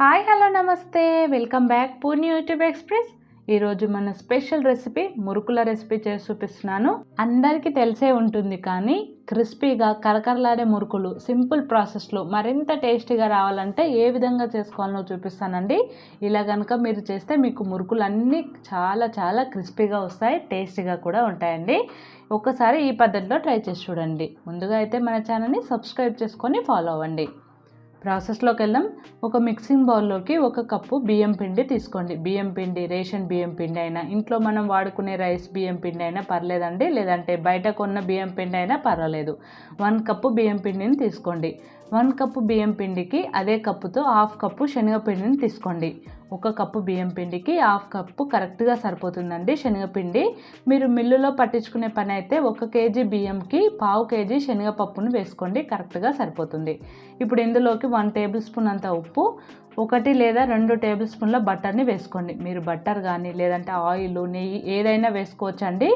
Hi hello నమస్తే. Welcome back Poorni YouTube express. ఈరోజు మన స్పెషల్ రెసిపీ మురుకుల రెసిపీ చేసి చూపిస్తున్నాను. అందరికీ తెలిసే ఉంటుంది కానీ క్రిస్పీగా కరకరలాడే మురుకులు సింపుల్ ప్రాసెస్లో మరింత టేస్టీగా రావాలంటే ఏ విధంగా చేసుకోవాలో చూపిస్తానండి. ఇలా కనుక మీరు చేస్తే మీకు మురుకులు అన్నీ చాలా చాలా క్రిస్పీగా వస్తాయి టేస్టీగా కూడా ఉంటాయండి. ఒకసారి ఈ పద్ధతిలో ట్రై చేసి చూడండి. ముందుగా అయితే మన ఛానల్ని సబ్స్క్రైబ్ చేసుకొని ఫాలో అవ్వండి. ప్రాసెస్లోకి వెళ్దాం ఒక మిక్సింగ్ బౌల్లోకి ఒక కప్పు బియ్యం పిండి తీసుకోండి. బియ్యం పిండి రేషన్ బియ్యం పిండి అయినా ఇంట్లో మనం వాడుకునే రైస్ బియ్యం పిండి అయినా పర్లేదండి. లేదంటే బయట కొన్న బియ్యం పిండి అయినా పర్వాలేదు. వన్ కప్పు బియ్యం పిండిని తీసుకోండి. వన్ కప్పు బియ్యం పిండికి అదే కప్పుతో హాఫ్ కప్పు శనగపిండిని తీసుకోండి. ఒక కప్పు బియ్యం పిండికి హాఫ్ కప్పు కరెక్ట్గా సరిపోతుందండి శనగపిండి. మీరు మిల్లులో పట్టించుకునే పని అయితే ఒక కేజీ బియ్యంకి పావు కేజీ శనగపప్పును వేసుకోండి కరెక్ట్గా సరిపోతుంది. ఇప్పుడు ఇందులోకి వన్ టేబుల్ స్పూన్ అంత ఉప్పు ఒకటి లేదా రెండు టేబుల్ స్పూన్ల బటర్ని వేసుకోండి. మీరు బట్టర్ కానీ లేదంటే ఆయిల్ నెయ్యి ఏదైనా వేసుకోవచ్చండి.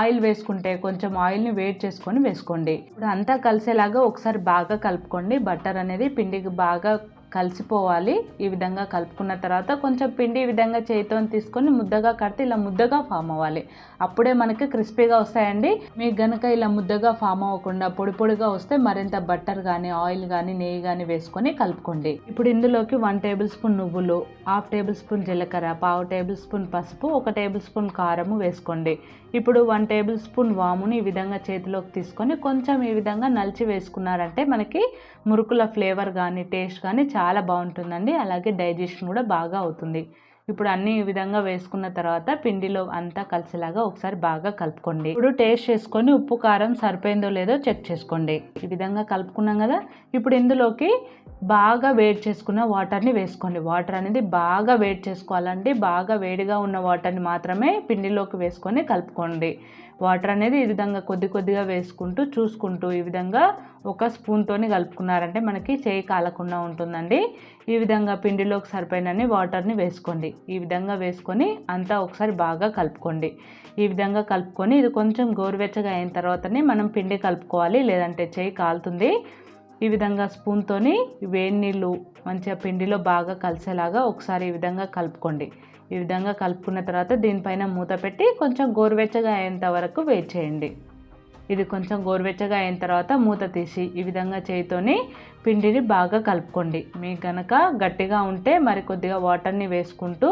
ఆయిల్ వేసుకుంటే కొంచెం ఆయిల్ని వేడి చేసుకొని వేసుకోండి. ఇప్పుడు అంతా కలిసేలాగా ఒకసారి బాగా కలుపుకోండి. బటర్ అనేది పిండికి బాగా కలిసిపోవాలి. ఈ విధంగా కలుపుకున్న తర్వాత కొంచెం పిండి ఈ విధంగా చేతితో తీసుకొని ముద్దగా కడితే ఇలా ముద్దగా ఫామ్ అవ్వాలి. అప్పుడే మనకి క్రిస్పీగా వస్తాయండి. మీకు గనుక ఇలా ముద్దగా ఫామ్ అవ్వకుండా పొడి పొడిగా వస్తే మరింత బట్టర్ కానీ ఆయిల్ కానీ నెయ్యి కానీ వేసుకొని కలుపుకోండి. ఇప్పుడు ఇందులోకి వన్ టేబుల్ స్పూన్ నువ్వులు హాఫ్ టేబుల్ స్పూన్ జీలకర్ర పావు టేబుల్ స్పూన్ పసుపు ఒక టేబుల్ స్పూన్ కారము వేసుకోండి. ఇప్పుడు వన్ టేబుల్ స్పూన్ వాముని ఈ విధంగా చేతిలోకి తీసుకొని కొంచెం ఈ విధంగా నలిచి వేసుకున్నారంటే మనకి మురుకుల ఫ్లేవర్ కానీ టేస్ట్ కానీ చాలా చాలా బాగుంటుందండి. అలాగే డైజెషన్ కూడా బాగా అవుతుంది. ఇప్పుడు అన్ని ఈ విధంగా వేసుకున్న తర్వాత పిండిలో అంతా కలిసేలాగా ఒకసారి బాగా కలుపుకోండి. ఇప్పుడు టేస్ట్ చేసుకొని ఉప్పు కారం సరిపోయిందో లేదో చెక్ చేసుకోండి. ఈ విధంగా కలుపుకున్నాం కదా ఇప్పుడు ఇందులోకి బాగా వేడి చేసుకున్న వాటర్ని వేసుకోండి. వాటర్ అనేది బాగా వేడి చేసుకోవాలండి. బాగా వేడిగా ఉన్న వాటర్ని మాత్రమే పిండిలోకి వేసుకొని కలుపుకోండి. వాటర్ అనేది ఈ విధంగా కొద్ది కొద్దిగా వేసుకుంటూ చూసుకుంటూ ఈ విధంగా ఒక స్పూన్తోని కలుపుకున్నారంటే మనకి చేయి కాలకుండా ఉంటుందండి. ఈ విధంగా పిండిలోకి సరిపోయినన్ని వాటర్ని వేసుకోండి. ఈ విధంగా వేసుకొని అంతా ఒకసారి బాగా కలుపుకోండి. ఈ విధంగా కలుపుకొని ఇది కొంచెం గోరువెచ్చగా అయిన తర్వాతనే మనం పిండి కలుపుకోవాలి లేదంటే చేయి కాలుతుంది. ఈ విధంగా స్పూన్తోని వేడి నీళ్ళు మంచిగా పిండిలో బాగా కలిసేలాగా ఒకసారి ఈ విధంగా కలుపుకోండి. ఈ విధంగా కలుపుకున్న తర్వాత దీనిపైన మూత పెట్టి కొంచెం గోరువెచ్చగా అయ్యేంత వరకు వెయిట్ చేయండి. ఇది కొంచెం గోరువెచ్చగా అయిన తర్వాత మూత తీసి ఈ విధంగా చేయితోని పిండిని బాగా కలుపుకోండి. మీకు గనక గట్టిగా ఉంటే మరి కొద్దిగా వాటర్ని వేసుకుంటూ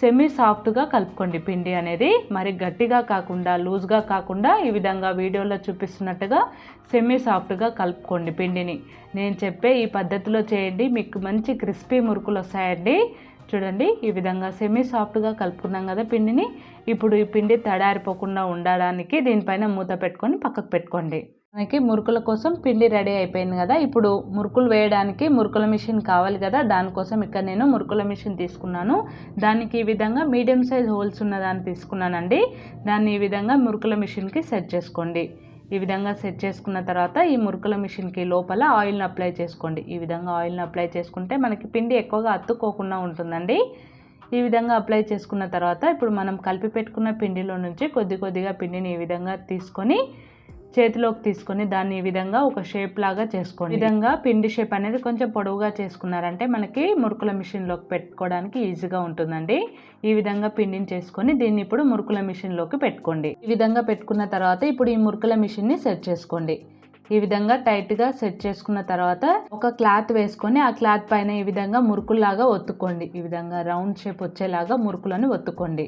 సెమీ సాఫ్ట్గా కలుపుకోండి. పిండి అనేది మరి గట్టిగా కాకుండా లూజ్గా కాకుండా ఈ విధంగా వీడియోలో చూపిస్తున్నట్టుగా సెమీ సాఫ్ట్గా కలుపుకోండి పిండిని. నేను చెప్పే ఈ పద్ధతిలో చేయండి. మీకు మంచి క్రిస్పీ మురుకులు వస్తాయండి. చూడండి ఈ విధంగా సెమీ సాఫ్ట్గా కలుపుకున్నాం కదా పిండిని. ఇప్పుడు ఈ పిండి తడారిపోకుండా ఉండడానికి దీనిపైన మూత పెట్టుకొని పక్కకు పెట్టుకోండి. మనకి మురుకుల కోసం పిండి రెడీ అయిపోయింది కదా. ఇప్పుడు మురుకులు వేయడానికి మురుకుల మిషన్ కావాలి కదా. దానికోసం ఇక్కడ నేను మురుకుల మిషన్ తీసుకున్నాను. దానికి ఈ విధంగా మీడియం సైజ్ హోల్స్ ఉన్న దాన్ని తీసుకున్నానండి. దాన్ని ఈ విధంగా మురుకుల మిషన్కి సెట్ చేసుకోండి. ఈ విధంగా సెట్ చేసుకున్న తర్వాత ఈ మురుకుల మిషన్కి లోపల ఆయిల్ని అప్లై చేసుకోండి. ఈ విధంగా ఆయిల్ని అప్లై చేసుకుంటే మనకి పిండి ఎక్కువగా అత్తుకోకుండా ఉంటుందండి. ఈ విధంగా అప్లై చేసుకున్న తర్వాత ఇప్పుడు మనం కలిపి పెట్టుకున్న పిండిలో నుంచి కొద్ది కొద్దిగా పిండిని ఈ విధంగా తీసుకొని చేతిలోకి తీసుకొని దాన్ని ఈ విధంగా ఒక షేప్ లాగా చేసుకోండి. విధంగా పిండి షేప్ అనేది కొంచెం పొడవుగా చేసుకున్నారంటే మనకి మురుకుల మిషన్లోకి పెట్టుకోవడానికి ఈజీగా ఉంటుందండి. ఈ విధంగా పిండిని చేసుకొని దీన్ని ఇప్పుడు మురుకుల మిషన్లోకి పెట్టుకోండి. ఈ విధంగా పెట్టుకున్న తర్వాత ఇప్పుడు ఈ మురుకుల మిషన్ని సెట్ చేసుకోండి. ఈ విధంగా టైట్గా సెట్ చేసుకున్న తర్వాత ఒక క్లాత్ వేసుకొని ఆ క్లాత్ పైన ఈ విధంగా మురుకుల్లాగా ఒత్తుకోండి. ఈ విధంగా రౌండ్ షేప్ వచ్చేలాగా మురుకులను ఒత్తుకోండి.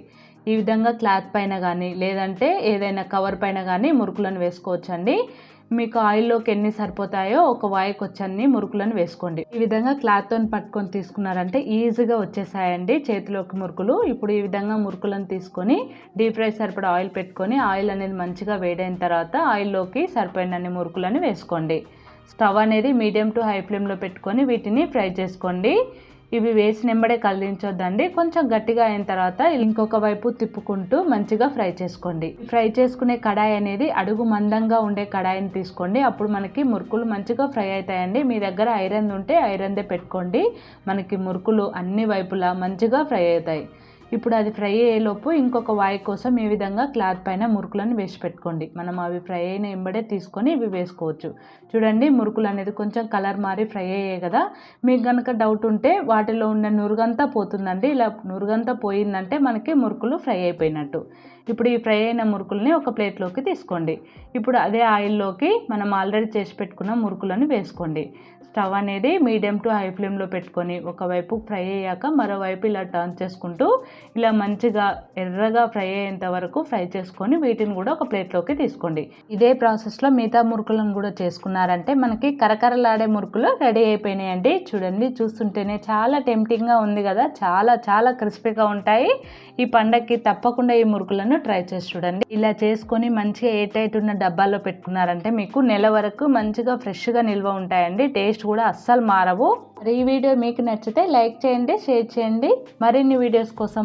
ఈ విధంగా క్లాత్ పైన కానీ లేదంటే ఏదైనా కవర్ పైన కానీ మురుకులను వేసుకోవచ్చండి. మీకు ఆయిల్లోకి ఎన్ని సరిపోతాయో ఒక వాయికి వచ్చన్ని మురుకులను వేసుకోండి. ఈ విధంగా క్లాత్తో పట్టుకొని తీసుకున్నారంటే ఈజీగా వచ్చేసాయండి చేతిలోకి మురుకులు. ఇప్పుడు ఈ విధంగా మురుకులను తీసుకొని డీప్ ఫ్రై సరిపడా ఆయిల్ పెట్టుకొని ఆయిల్ అనేది మంచిగా వేడైన తర్వాత ఆయిల్లోకి సరిపోయినన్ని మురుకులను వేసుకోండి. స్టవ్ అనేది మీడియం టు హై ఫ్లేమ్లో పెట్టుకొని వీటిని ఫ్రై చేసుకోండి. ఇవి వేసి నెంబడే కదిలించొద్దండి కొంచెం గట్టిగా అయిన తర్వాత ఇంకొక వైపు తిప్పుకుంటూ మంచిగా ఫ్రై చేసుకోండి. ఫ్రై చేసుకునే కడాయి అనేది అడుగు మందంగా ఉండే కడాయిని తీసుకోండి. అప్పుడు మనకి మురుకులు మంచిగా ఫ్రై అవుతాయండి. మీ దగ్గర ఐరన్ ఉంటే ఐరన్దే పెట్టుకోండి. మనకి మురుకులు అన్ని వైపులా మంచిగా ఫ్రై అవుతాయి. ఇప్పుడు అది ఫ్రై అయ్యేలోపు ఇంకొక వాయి కోసం ఈ విధంగా క్లాత్ పైన మురుకులను వేసి పెట్టుకోండి. మనం అవి ఫ్రై అయిన ఎంబడే తీసుకొని ఇవి వేసుకోవచ్చు. చూడండి మురుకులు అనేది కొంచెం కలర్ మారి ఫ్రై అయ్యాయి కదా. మీకు కనుక డౌట్ ఉంటే వాటిలో ఉన్న నురుగంతా పోతుందండి. ఇలా నురుగంతా పోయిందంటే మనకి మురుకులు ఫ్రై అయిపోయినట్టు. ఇప్పుడు ఈ ఫ్రై అయిన మురుకుల్ని ఒక ప్లేట్లోకి తీసుకోండి. ఇప్పుడు అదే ఆయిల్లోకి మనం ఆల్రెడీ చేసి పెట్టుకున్న మురుకులను వేసుకోండి. స్టవ్ అనేది మీడియం టు హై ఫ్లేమ్లో పెట్టుకొని ఒకవైపు ఫ్రై అయ్యాక మరోవైపు ఇలా టర్న్ చేసుకుంటూ ఇలా మంచిగా ఎర్రగా ఫ్రై అయ్యేంత వరకు ఫ్రై చేసుకొని వీటిని కూడా ఒక ప్లేట్లోకి తీసుకోండి. ఇదే ప్రాసెస్లో మిగతా మురుకులను కూడా చేసుకున్నారంటే మనకి కరకరలాడే మురుకులు రెడీ అయిపోయినాయండి. చూడండి చూస్తుంటేనే చాలా టెంప్టింగ్గా ఉంది కదా. చాలా చాలా క్రిస్పీగా ఉంటాయి. ఈ పండగకి తప్పకుండా ఈ మురుకులను ట్రై చేసి చూడండి. ఇలా చేసుకొని మంచిగా ఏ టైట్ ఉన్న డబ్బాలో పెట్టుకున్నారంటే మీకు నెల వరకు మంచిగా ఫ్రెష్గా నిల్వ ఉంటాయండి. టేస్ట్ కూడా అస్సలు మారవు. మరి ఈ వీడియో మీకు నచ్చితే లైక్ చేయండి షేర్ చేయండి. మరిన్ని వీడియోస్ కోసం